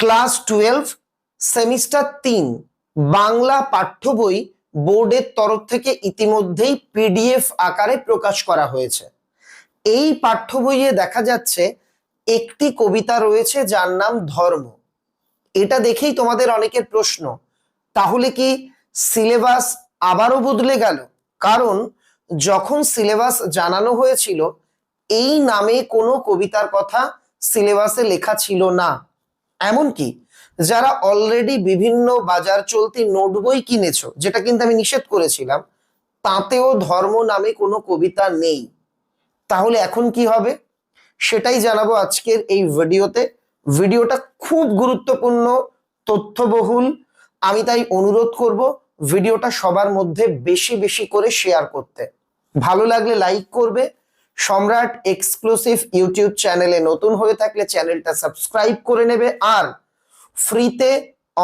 Class twelve, semester তিন, বাংলা পাঠ্য বই বোর্ডের তরফ থেকে ইতিমধ্যেই পিডিএফ আকারে প্রকাশ করা হয়েছে। এই পাঠ্য বইয়ে দেখা যাচ্ছে একটি কবিতা রয়েছে যার নাম ধর্ম। এটা দেখেই তোমাদের অনেকের প্রশ্ন, তাহলে কি সিলেবাস আবারও বদলে গেল? কারণ যখন সিলেবাস জানানো হয়েছিল, এই নামে কোনো কবিতার কথা সিলেবাসে লেখা ছিল না। এমনকি যারা অলরেডি বিভিন্ন বাজার চলতি নোট বই কিনেছো, যেটা কিন্তু আমি নিষেধ করেছিলাম, তাতেও ধর্ম নামে কোনো কবিতা নেই। তাহলে এখন কি হবে? সেটাই জানাব আজকের এই ভিডিওতে। ভিডিওটা খুব গুরুত্বপূর্ণ, তথ্যবহুল। আমি তাই অনুরোধ করব ভিডিওটা সবার মধ্যে বেশি বেশি করে শেয়ার করতে। ভালো লাগলে লাইক করবে সম্রাট এক্সক্লুসিভ ইউটিউব চ্যানেলে নতুন হয়ে থাকলে চ্যানেলটা সাবস্ক্রাইব করে নেবে আর ফ্রিতে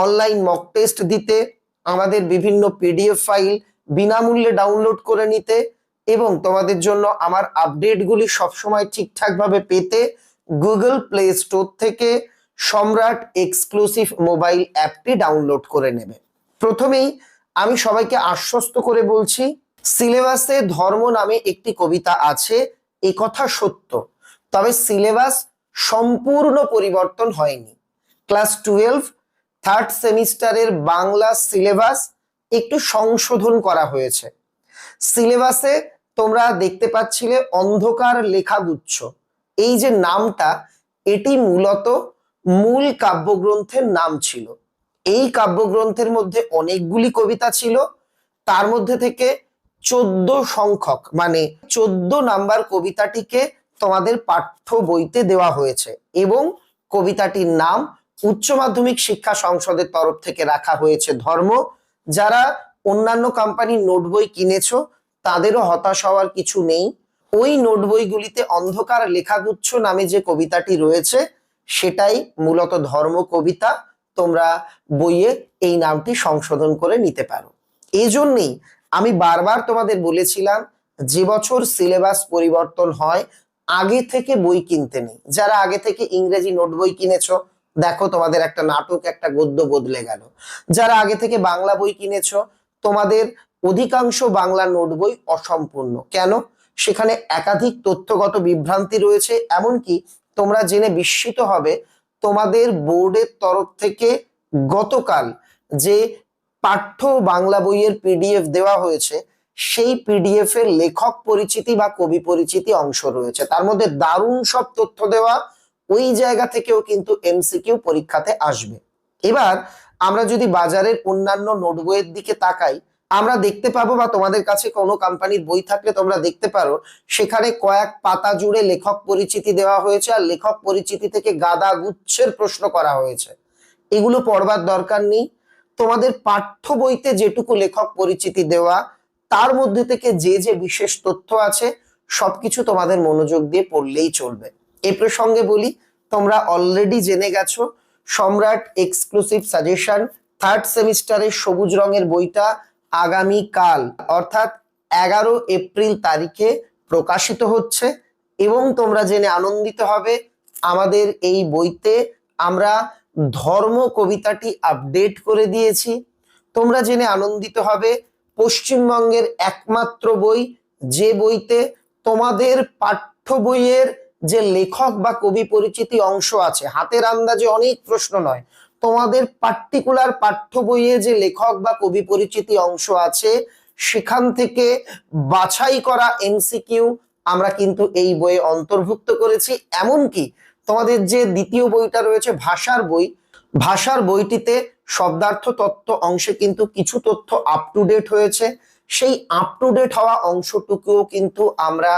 অনলাইন মক টেস্ট দিতে, আমাদের বিভিন্ন পিডিএফ ফাইল বিনামূল্যে ডাউনলোড করে নিতে এবং তোমাদের জন্য আমার আপডেটগুলি সবসময় ঠিকঠাকভাবে পেতে গুগল প্লে স্টোর থেকে সম্রাট এক্সক্লুসিভ মোবাইল অ্যাপটি ডাউনলোড করে নেবে। প্রথমেই আমি সবাইকে আশ্বস্ত করে বলছি, সিলেবাসে ধর্ম নামে একটি কবিতা আছে এ কথা সত্য। তবে সিলেবাস সম্পূর্ণ পরিবর্তন হয়নি। ক্লাস টুয়েলভ, থার্ড সেমিস্টারের বাংলা সিলেবাস একটু সংশোধন করা হয়েছে। সিলেবাসে তোমরা দেখতে পাচ্ছিলে অন্ধকার লেখাগুচ্ছ। এই যে নামটা, এটি মূলত মূল কাব্যগ্রন্থের নাম ছিল। এই কাব্যগ্রন্থের মধ্যে অনেকগুলি কবিতা ছিল। তার মধ্যে থেকে চোদ্দ সংখ্যক মানে চোদ্দ নাম্বার কবিতাটিকে তোমাদের পাঠ্য বইতে দেওয়া হয়েছে এবং কবিতাটির নাম উচ্চ মাধ্যমিক শিক্ষা সংসদের তরফ থেকে রাখা হয়েছে ধর্ম। যারা অন্যান্য কোম্পানির নোট বই কিনেছ, তাদেরও হতাশ হওয়ার কিছু নেই। ওই নোট বইগুলিতে অন্ধকার লেখাগুচ্ছ নামে যে কবিতাটি রয়েছে, সেটাই মূলত ধর্ম কবিতা। তোমরা বইয়ে এই নামটি সংশোধন করে নিতে পারো। এই জন্যেই আমি বারবার তোমাদের বলেছিলাম, যে বছর সিলেবাস পরিবর্তন হয়, আগে থেকে বই কিনতে নেই। যারা আগে থেকে ইংরেজি নোট বই কিনেছো, দেখো তোমাদের একটা নাটক, একটা গদ্য বদলে গেল। যারা আগে থেকে বাংলা বই কিনেছো, তোমাদের অধিকাংশ বাংলা নোট বই অসম্পূর্ণ। কেন? সেখানে একাধিক তথ্যগত বিভ্রান্তি রয়েছে, এমনকি তোমরা জেনে বিস্মিত হবে, তোমাদের বোর্ডের তরফ থেকে গতকাল যে পাঠ্য বাংলা বইয়ের পিডিএফ দেওয়া হয়েছে, সেই পিডিএফ এর লেখক পরিচিতি বা কবি পরিচিতি অংশ রয়েছে। তার মধ্যে দারুণ সব তথ্য দেওয়া, ওই জায়গা থেকেও কিন্তু এমসিকিউ পরীক্ষাতে আসবে। এবার আমরা যদি বাজারের অন্যান্য নোট বইয়ের দিকে তাকাই, আমরা দেখতে পাবো বা তোমাদের কাছে কোনো কোম্পানির বই থাকলে তোমরা দেখতে পারো, সেখানে কয়েক পাতা জুড়ে লেখক পরিচিতি দেওয়া হয়েছে আর লেখক পরিচিতি থেকে গাদা গুচ্ছের প্রশ্ন করা হয়েছে। এগুলো পড়বার দরকার নেই। তোমাদের পাঠ্য বইতে যেটুকু লেখক পরিচিতি দেওয়া, তার মধ্যে থেকে যে যে বিশেষ তথ্য আছে, সবকিছু তোমাদের মনোযোগ দিয়ে পড়লেই চলবে। এ প্রসঙ্গে বলি, তোমরা অলরেডি জেনে গেছো, সম্রাট এক্সক্লুসিভ সাজেশন থার্ড সেমিস্টারের সবুজ রঙের বইটা আগামী কাল অর্থাৎ এগারো এপ্রিল তারিখে প্রকাশিত হচ্ছে এবং তোমরা জেনে আনন্দিত হবে, আমাদের এই বইতে আমরা ধর্ম কবিতাটি আপডেট করে দিয়েছি। তোমরা জেনে আনন্দিত হবে, পশ্চিমবঙ্গের একমাত্র বই, যে বইতে তোমাদের পাঠ্য বইয়ের যে লেখক বা কবি পরিচিতি অংশ আছে, হাতের আন্দাজে অনেক প্রশ্ন নয়, তোমাদের পার্টিকুলার পাঠ্য বইয়ে যে লেখক বা কবি পরিচিতি অংশ আছে, সেখান থেকে বাছাই করা এমসিকিউ আমরা কিন্তু এই বইয়ে অন্তর্ভুক্ত করেছি। এমনকি তোমাদের যে দ্বিতীয় বইটা রয়েছে, ভাষার বই, ভাষার বইটিতে শব্দার্থ তত্ত্ব অংশে কিন্তু কিছু তথ্য আপ টু ডেট হয়েছে। সেই আপ টু ডেট হওয়া অংশটুকুও কিন্তু আমরা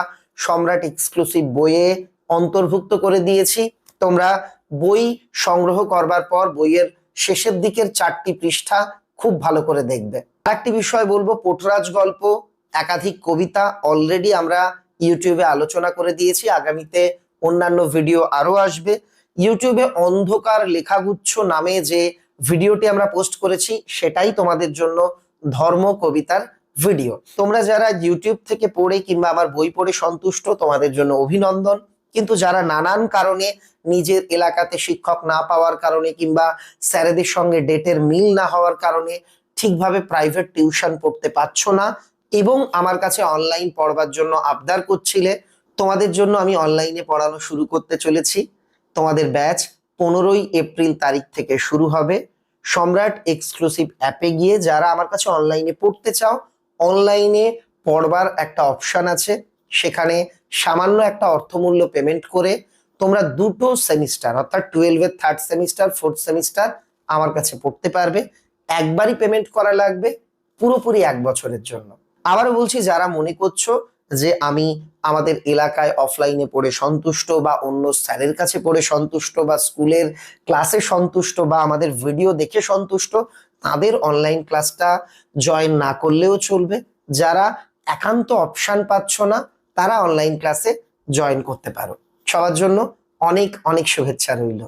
সম্রাট এক্সক্লুসিভ বইয়ে অন্তর্ভুক্ত করে দিয়েছি। তোমরা বই সংগ্রহ করবার পর বইয়ের শেষের দিকের চারটি পৃষ্ঠা খুব ভালো করে দেখবে। একটি বিষয় বলব, পোটরাজ গল্প, একাধিক কবিতা অলরেডি আমরা ইউটিউবে আলোচনা করে দিয়েছি। আগামীতে অন্যান্য ভিডিও আরও আসবে। ইউটিউবে অন্ধকার লেখাগুচ্ছ নামে যে ভিডিওটি আমরা পোস্ট করেছি, সেটাই তোমাদের জন্য ধর্ম কবিতার ভিডিও তোমরা যারা ইউটিউব থেকে পড়ে কিংবা আমার বই পড়ে সন্তুষ্ট, তোমাদের জন্য অভিনন্দন। কিন্তু যারা নানান কারণে নিজের এলাকাতে শিক্ষক না পাওয়ার কারণে কিংবা স্যারেদের সঙ্গে ডেটের মিল না হওয়ার কারণে ঠিকভাবে প্রাইভেট টিউশন পড়তে পারছ না এবং আমার কাছে অনলাইন পড়বার জন্য আবদার করছিলে তোমাদের জন্য আমি অনলাইনে পড়ানো শুরু করতে চলেছি। তোমাদের ব্যাচ পনেরোই এপ্রিল তারিখ থেকে শুরু হবে। সম্রাট এক্সক্লুসিভ অ্যাপে গিয়ে যারা আমার কাছে অনলাইনে পড়তে চাও অনলাইনে পড়বার একটা অপশন আছে। সেখানে সামান্য একটা অর্থমূল্য পেমেন্ট করে তোমরা দুটো সেমিস্টার অর্থাৎ টুয়েলভের থার্ড সেমিস্টার ফোর্থ সেমিস্টার আমার কাছে পড়তে পারবে। একবারই পেমেন্ট করা লাগবে পুরোপুরি এক বছরের জন্য। আবারও বলছি, যারা মনে করছ যে আমি আমাদের এলাকায় অফলাইনে পড়ে সন্তুষ্ট বা অন্য স্যারের কাছে পড়ে সন্তুষ্ট বা স্কুলের ক্লাসে সন্তুষ্ট বা আমাদের ভিডিও দেখে সন্তুষ্ট, তাদের অনলাইন ক্লাসটা জয়েন না করলেও চলবে। যারা একান্ত অপশান পাচ্ছ না, তারা অনলাইন ক্লাসে জয়েন করতে পারো। সবার জন্য অনেক অনেক শুভেচ্ছা রইল।